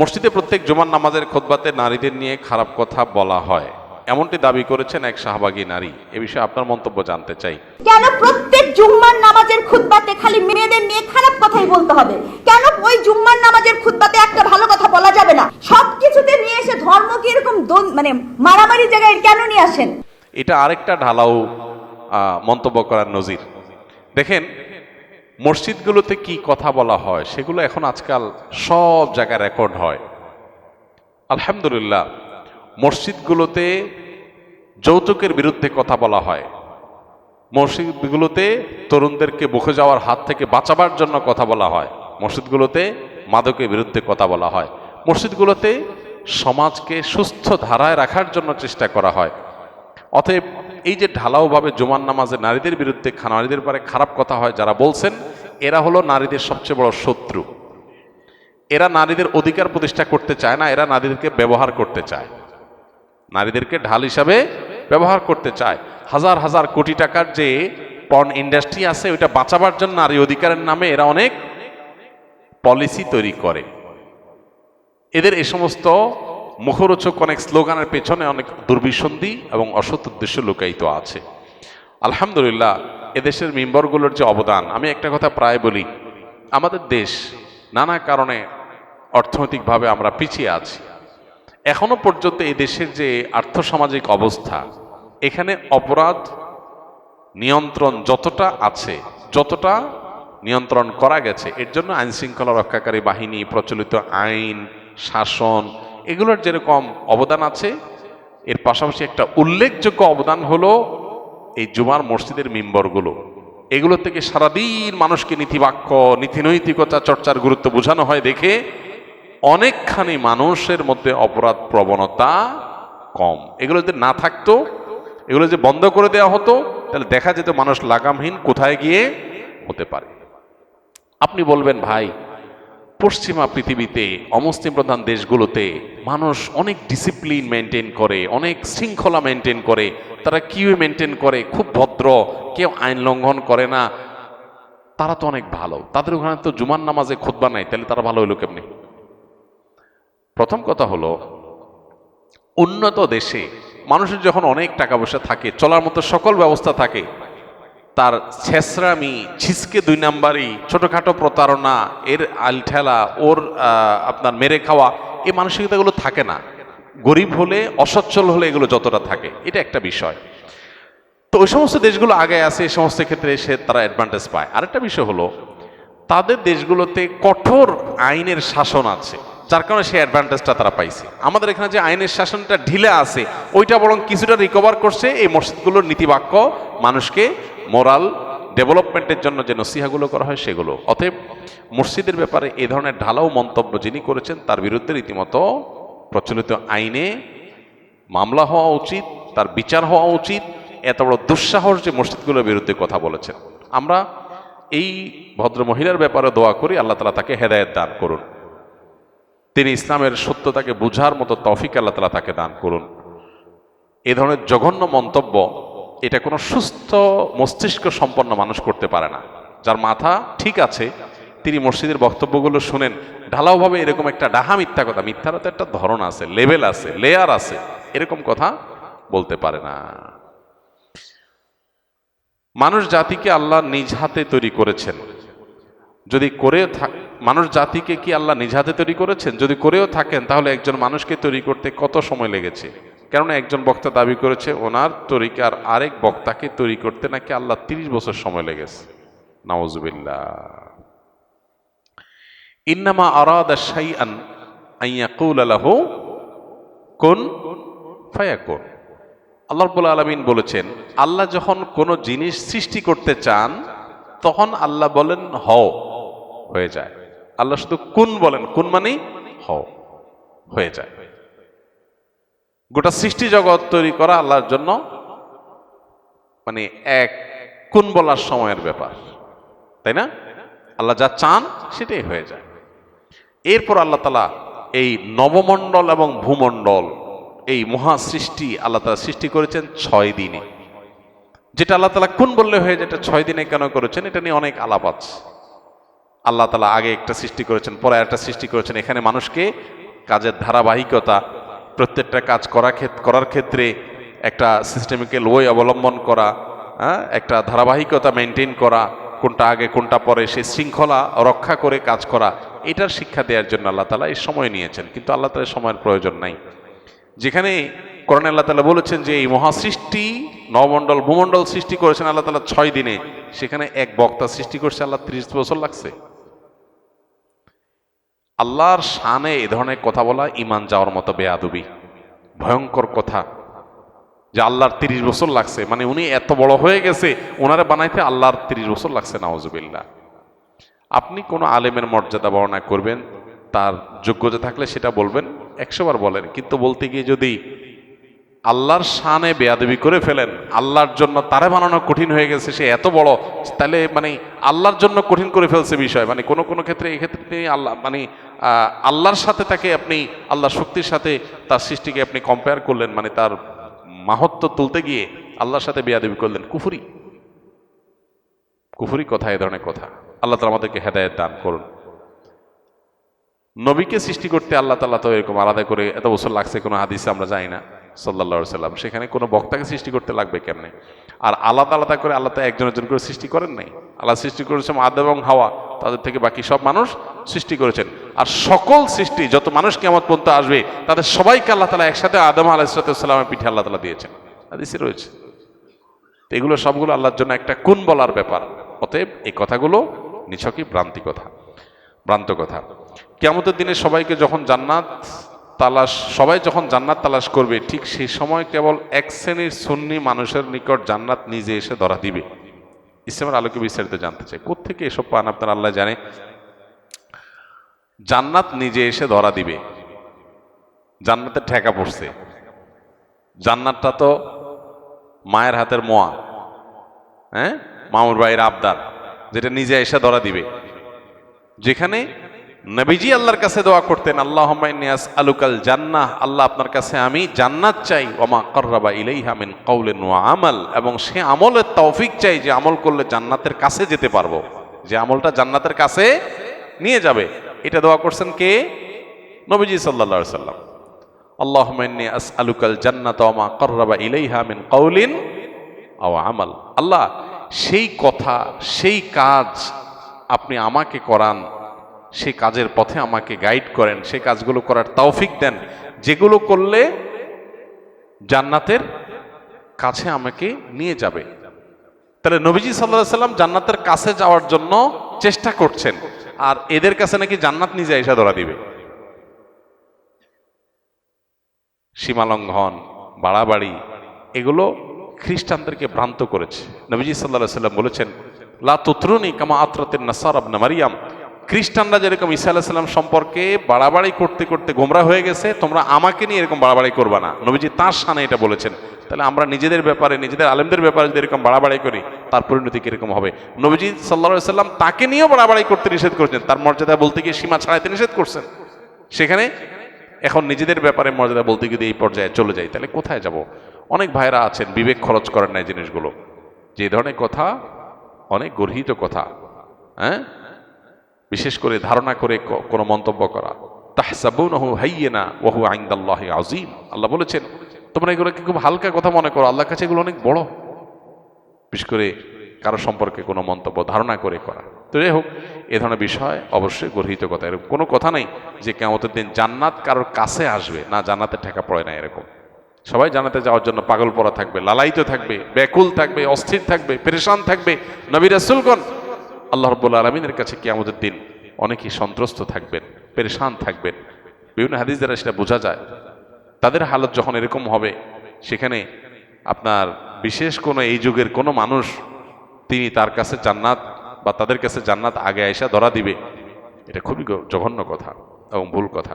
মসজিদে প্রত্যেক জুমার নামাজের খোদবাতে নারীদের নিয়ে খারাপ কথা বলা হয়। এমনটি দাবি করেছেন এক শাহবাগী নারী। এ বিষয়ে আপনার মন্তব্য জানতে চাই। কেন প্রত্যেক জুম্মার নামাজের খুতবাতে খালি মেয়েদের নিয়ে খারাপ কথাই বলতে হবে? কেন ওই জুম্মার নামাজের খুতবাতে একটা ভালো কথা বলা যাবে না? সবকিছুতে নিয়ে এসে ধর্ম কি এরকম মানে মারামারি জায়গায় কেন নিয়ে আসেন? এটা আরেকটা ঢালাও মন্তব্য করার নজির। দেখেন মসজিদগুলোতে কি কথা বলা হয়? সেগুলো এখন আজকাল সব জায়গায় রেকর্ড হয়। আলহামদুলিল্লাহ, মসজিদগুলোতে যৌতুকের বিরুদ্ধে কথা বলা হয়। মসজিদগুলোতে তরুণদেরকে বুকে যাওয়ার হাত থেকে বাঁচাবার জন্য কথা বলা হয়। মসজিদগুলোতে মাদকের বিরুদ্ধে কথা বলা হয়। মসজিদগুলোতে সমাজকে সুস্থ ধারায় রাখার জন্য চেষ্টা করা হয়। অতএব এই যে ঢালাওভাবে জুমার নামাজে নারীদের বিরুদ্ধে নারীদের পারে খারাপ কথা হয় যারা বলছেন, এরা হলো নারীদের সবচেয়ে বড় শত্রু। এরা নারীদের অধিকার প্রতিষ্ঠা করতে চায় না, এরা নারীদেরকে ব্যবহার করতে চায়। নারীদেরকে ঢাল হিসাবে ব্যবহার করতে চায়। হাজার হাজার কোটি টাকার যে পর্ন ইন্ডাস্ট্রি আছে, ওইটা বাঁচাবার জন্য নারী অধিকারের নামে এরা অনেক পলিসি তৈরি করে। এদের এই সমস্ত মুখরোচক অনেক স্লোগানের পেছনে অনেক দুর্বিসন্ধি এবং অসৎ উদ্দেশ্য লুকায়িত আছে। আলহামদুলিল্লাহ, এদেশের মেম্বরগুলোর যে অবদান, আমি একটা কথা প্রায় বলি, আমাদের দেশ নানা কারণে অর্থনৈতিকভাবে আমরা পিছিয়ে আছি। এখনও পর্যন্ত এই দেশের যে আর্থসামাজিক অবস্থা, এখানে অপরাধ নিয়ন্ত্রণ যতটা আছে, যতটা নিয়ন্ত্রণ করা গেছে, এর জন্য আইনশৃঙ্খলা রক্ষাকারী বাহিনী, প্রচলিত আইন, শাসন এগুলোর যেরকম অবদান আছে। এর পাশাপাশি একটা উল্লেখযোগ্য অবদান হলো এই জুমার মসজিদের মেম্বরগুলো। এগুলো থেকে সারাদিন মানুষকে নীতিবাক্য, নীতিনৈতিকতা চর্চার গুরুত্ব বোঝানো হয় দেখে অনেকখানি মানুষের মধ্যে অপরাধ প্রবণতা কম। এগুলো যদি না থাকতো, এগুলো যে বন্ধ করে দেওয়া হতো, তাহলে দেখা যেত মানুষ লাগামহীন কোথায় গিয়ে হতে পারে। আপনি বলবেন, ভাই, পশ্চিমা পৃথিবীতে অমুসলিম প্রধান দেশগুলোতে মানুষ অনেক ডিসিপ্লিন মেনটেন করে, অনেক শৃঙ্খলা মেনটেন করে, তারা কিউ মেনটেন করে, খুব ভদ্র, কেউ আইন লঙ্ঘন করে না। তারা তো অনেক ভালো। তাদের ওখানে তো জুমার নামাজে খুতবা নাই, তাহলে তারা ভালো হইল কেমনি? প্রথম কথা হলো, উন্নত দেশে মানুষের যখন অনেক টাকা পয়সা থাকে, চলার মতো সকল ব্যবস্থা থাকে, তার ছেসরামি ছিসকে দুই নাম্বারই, ছোটোখাটো প্রতারণা, এর আলঠেলা, ওর আপনার মেরে খাওয়া এই মানসিকতাগুলো থাকে না। গরিব হলে, অসচ্ছল হলে এগুলো যতটা থাকে, এটা একটা বিষয়। তো ওই সমস্ত দেশগুলো আগে আছে, এই সমস্ত ক্ষেত্রে সে তারা অ্যাডভান্টেজ পায়। আরেকটা বিষয় হলো, তাদের দেশগুলোতে কঠোর আইনের শাসন আছে, যার কারণে সেই অ্যাডভান্টেজটা তারা পাইছে। আমাদের এখানে যে আইনের শাসনটা ঢিলে আছে, ওইটা বরং কিছুটা রিকভার করছে এই মসজিদগুলোর নীতিবাক্য, মানুষকে মোরাল ডেভেলপমেন্টের জন্য যে নসিহাগুলো করা হয় সেগুলো। অতএব মসজিদের ব্যাপারে এ ধরনের ঢালাও মন্তব্য যিনি করেছেন, তার বিরুদ্ধে রীতিমতো প্রচলিত আইনে মামলা হওয়া উচিত, তার বিচার হওয়া উচিত। এত বড় দুঃসাহস যে মসজিদগুলোর বিরুদ্ধে কথা বলেছেন। আমরা এই ভদ্র মহিলার ব্যাপারে দোয়া করি, আল্লাহ তালা তাকে হেদায়ত দান করুন। তিনি ইসলামের সত্যতাকে বুঝার মতো তৌফিক আল্লাহ তালা তাকে দান করুন। এ ধরনের জঘন্য মন্তব্য এটা কোনো সুস্থ মস্তিষ্ক সম্পন্ন মানুষ করতে পারে না। যার মাথা ঠিক আছে, তিনি মসজিদের বক্তব্যগুলো শুনেন, ঢালাওভাবে এরকম একটা ডাহা মিথ্যা কথা মিথ্যারও তো একটা ধরন আছে, লেভেল আছে লেয়ার আছে, এরকম কথা বলতে পারে না। মানুষ জাতিকে আল্লাহ নিজ হাতে তৈরি করেছেন। যদি করে মানুষ জাতিকে কি আল্লাহ নিজ হাতে তৈরি করেছেন? যদি করেও থাকেন, তাহলে একজন মানুষকে তৈরি করতে কত সময় লেগেছে? কেননা একজন বক্তা দাবি করেছে, ওনার তরিকার আরেক বক্তাকে তৈরি করতে নাকি আল্লাহ তিরিশ বছর সময় লেগেছে। নওয়াজুবিল্লাহ ইন্নামা আরাদা শাইআন কোন ফায়াকুন। আল্লাহ আলমিন বলেছেন, আল্লাহ যখন কোনো জিনিস সৃষ্টি করতে চান, তখন আল্লাহ বলেন হও, হয়ে যায়। আল্লাহ শুধু কোন বলেন, কোন মানে হও, হয়ে যায়। গোটা সৃষ্টি জগৎ তৈরি করা আল্লাহর জন্য মানে এক কোন বলার সময়ের ব্যাপার, তাই না? আল্লাহ যা চান সেটাই হয়ে যায়। এরপর আল্লাহ তালা এই নবমণ্ডল এবং ভূমণ্ডল, এই মহা সৃষ্টি আল্লাহ তালা সৃষ্টি করেছেন ছয় দিনে। যেটা আল্লাহ তালা কোন বললে হয়ে যেটা ছয় দিনে কেন করেছেন, এটা নিয়ে অনেক আলাপ আছে। আল্লাহ তালা আগে একটা সৃষ্টি করেছেন, পরে একটা সৃষ্টি করেছেন। এখানে মানুষকে কাজের ধারাবাহিকতা প্রত্যেকটা কাজ করা করার ক্ষেত্রে একটা সিস্টেমিক্যাল ওয়ে অবলম্বন করা হ্যাঁ? একটা ধারাবাহিকতা মেনটেন করা, কোনটা আগে, কোনটা পরে সেই শৃঙ্খলা রক্ষা করে কাজ করা, এটার শিক্ষা দেওয়ার জন্য আল্লাহ তালা এই সময় নিয়েছেন। কিন্তু আল্লাহ তালা সময়ের প্রয়োজন নাই। যেখানে কোরআন আল্লাহ তালা বলেছেন যে এই মহাসৃষ্টি, নবমণ্ডল, ভূমণ্ডল সৃষ্টি করেছেন আল্লাহ তালা ছয় দিনে। সেখানে এক বক্তা সৃষ্টি করছে আল্লাহ ত্রিশ বছর লাগছে। আল্লাহর শানে এ ধরনের কথা বলা ইমান যাওয়ার মতো বেয়াদবি। ভয়ঙ্কর কথা। যে আল্লাহর তিরিশ বছর লাগছে মানে উনি এত বড় হয়ে গেছে ওনারা বানাইতে আল্লাহর তিরিশ বছর লাগছে নওয়াজবিল্লা আপনি কোনো আলেমের মর্যাদা বর্ণনা করবেন, তার যোগ্যতা থাকলে সেটা বলবেন একশোবার বলেন, কিন্তু বলতে গিয়ে যদি আল্লাহর শানে বেয়াদবি করে ফেলেন। আল্লাহর জন্য তারে বানানো কঠিন হয়ে গেছে, সে এত বড়। তাহলে মানে আল্লাহর জন্য কঠিন করে ফেলছে বিষয়। মানে কোনো কোনো ক্ষেত্রে এই ক্ষেত্রে তিনি আল্লাহ মানে আল্লাহর সাথে তাকে আপনি, আল্লাহর শক্তির সাথে তার সৃষ্টিকে আপনি কম্পেয়ার করলেন। মানে তার মাহত্ব তুলতে গিয়ে আল্লাহর সাথে বেয়াদবি করলেন। কুফুরি। কুফুরি কথা, এ ধরনের কথা। আল্লাহ তালা আমাদেরকে হেদায়ত দান করুন। নবীকে সৃষ্টি করতে আল্লাহ তালা তো এরকম আলাদা করে এত বছর লাগছে, কোনো হাদিসে আমরা যাই না। সাল্লা সাল্লাম সেখানে কোনো বক্তাকে সৃষ্টি করতে লাগবে কেমনে? আর আলাদা আলাদা করে আল্লাহ একজন একজন করে সৃষ্টি করেন নাই। আল্লাহ সৃষ্টি করেছেন আদ এবং হাওয়া, তাদের থেকে বাকি সব মানুষ সৃষ্টি করেছেন। আর সকল সৃষ্টি, যত মানুষ কেমন পর্যন্ত আসবে, তাদের সবাইকে আল্লাহ তালা একসাথে আদম আলাহিসাল্লামের পিঠে আল্লাহ তালা দিয়েছেন। হাদিসে রয়েছে। এগুলো সবগুলো আল্লাহর জন্য একটা কোন বলার ব্যাপার। অতএব এই কথাগুলো নিছকই ভ্রান্তি কথা, ভ্রান্ত কথা। কেমতের দিনে সবাইকে যখন জান্নাত তালাশ, সবাই যখন জান্নাত তালাশ করবে, ঠিক সেই সময় কেবল এক শ্রেণির সুন্নি মানুষের নিকট জান্নাত নিজে এসে ধরা দিবে। ইসলামের আলোকে বিস্তারিত জানতে চাই। কোথেকে এসব পান আপনার আল্লাহ জানে? জান্নাত নিজে এসে ধরা দিবে। জান্নাতের ঠেকা পড়ছে। জান্নাতটা তো মায়ের হাতের মোয়া। হ্যাঁ? মামুর ভাইয়ের আবদার, যেটা নিজে এসে ধরা দিবে। যেখানে নবীজি আল্লাহর কাছে দোয়া করতেন আল্লাহ নিয়াস আলুকাল জান্নাহ। আল্লাহ আপনার কাছে আমি জান্নাত চাই। ওমা কর্রাবা ইলাইহা মিন কওলিন ওয়া আমাল। এবং সে আমলের তৌফিক চাই যে আমল করলে জান্নাতের কাছে যেতে পারব। যে আমলটা জান্নাতের কাছে নিয়ে যাবে। এটা দোয়া করছেন কে? নবীজি সাল্লাল্লাহু সাল্লাম। আল্লাহুম্মা ইন্নী আসআলুকাল জান্নাত ওমা কর্রাবা ইলাইহা মিন কওলিন আও আমাল। আল্লাহ, সেই কথা, সেই কাজ আপনি আমাকে করান। সেই কাজের পথে আমাকে গাইড করেন সেই কাজগুলো করার তৌফিক দেন। যেগুলো করলে জান্নাতের কাছে আমাকে নিয়ে যাবে। তাহলে নবীজি সাল্লাহ সাল্লাম জান্নাতের কাছে যাওয়ার জন্য চেষ্টা করছেন। আর এদের কাছে নাকি জান্নাত নিজে এসে ধরা দিবে। সীমালঙ্ঘন বাড়াবাড়ি, এগুলো খ্রিস্টানদেরকে ভ্রান্ত করেছে। নবীজি সাল্লাহ সাল্লাম বলেছেন, লা তুত্রুনি কামা আত্রাতের নাসার আবনা মারিয়াম। খ্রিস্টানরা যেরকম ঈসা আলাহ সাল্লাম সম্পর্কে বাড়াবাড়ি করতে করতে গোমরা হয়ে গেছে, তোমরা আমাকে নিয়ে এরকম বাড়াবাড়ি করবা না। নবীজি তার সানে এটা বলেছেন। তাহলে আমরা নিজেদের ব্যাপারে, নিজেদের আলেমদের ব্যাপারে যদি এরকম বাড়াবাড়ি করি, তার পরিণতি কীরকম হবে? নবীজি সাল্লা সাল্লাম তাকে নিয়েও বাড়াবাড়ি করতে নিষেধ করছেন। তার মর্যাদা বলতে গিয়ে সীমা ছাড়াইতে নিষেধ করছেন। সেখানে এখন নিজেদের ব্যাপারে মর্যাদা বলতে গিয়ে এই পর্যায়ে চলে যাই, তাহলে কোথায় যাব? অনেক ভাইরা আছেন, বিবেক খরচ করেন না জিনিসগুলো। যে ধরনের কথা, অনেক গর্হিত কথা। হ্যাঁ? বিশেষ করে ধারণা করে কোনো মন্তব্য করা। তাহসাবুনহু হাইয়িনা ওহু আইনদাল্লাহি আযীম। আল্লাহ বলেছেন, তোমরা এগুলোকে খুব হালকা কথা মনে করো। আল্লাহর কাছে এগুলো অনেক বড়। বিশেষ করে কারও সম্পর্কে কোনো মন্তব্য, ধারণা করে করা। তো যাই হোক, এ ধরনের বিষয় অবশ্যই গর্হিত কথা। এরকম কোনো কথা নেই যে কেমতের দিন জান্নাত কারোর কাছে আসবে। না, জান্নাতের ঠেকা পড়ে না এরকম। সবাই জানাতে যাওয়ার জন্য পাগল পড়া থাকবে, লালায়িত থাকবে, ব্যাকুল থাকবে, অস্থির থাকবে, পেরেশান থাকবে। নবী রাসূলগণ আল্লাহ রব্বুল আলমিনের কাছে কি আমাদের দিন অনেকেই সন্ত্রস্ত থাকবেন, পেরেশান থাকবেন। বিভিন্ন হাদিস দ্বারা সেটা বোঝা যায়। তাদের হালত যখন এরকম হবে, সেখানে আপনার বিশেষ কোনো এই যুগের কোনো মানুষ তিনি তার কাছে জান্নাত বা তাদের কাছে জান্নাত আগে আয়সা ধরা দিবে। এটা খুবই জঘন্য কথা এবং ভুল কথা।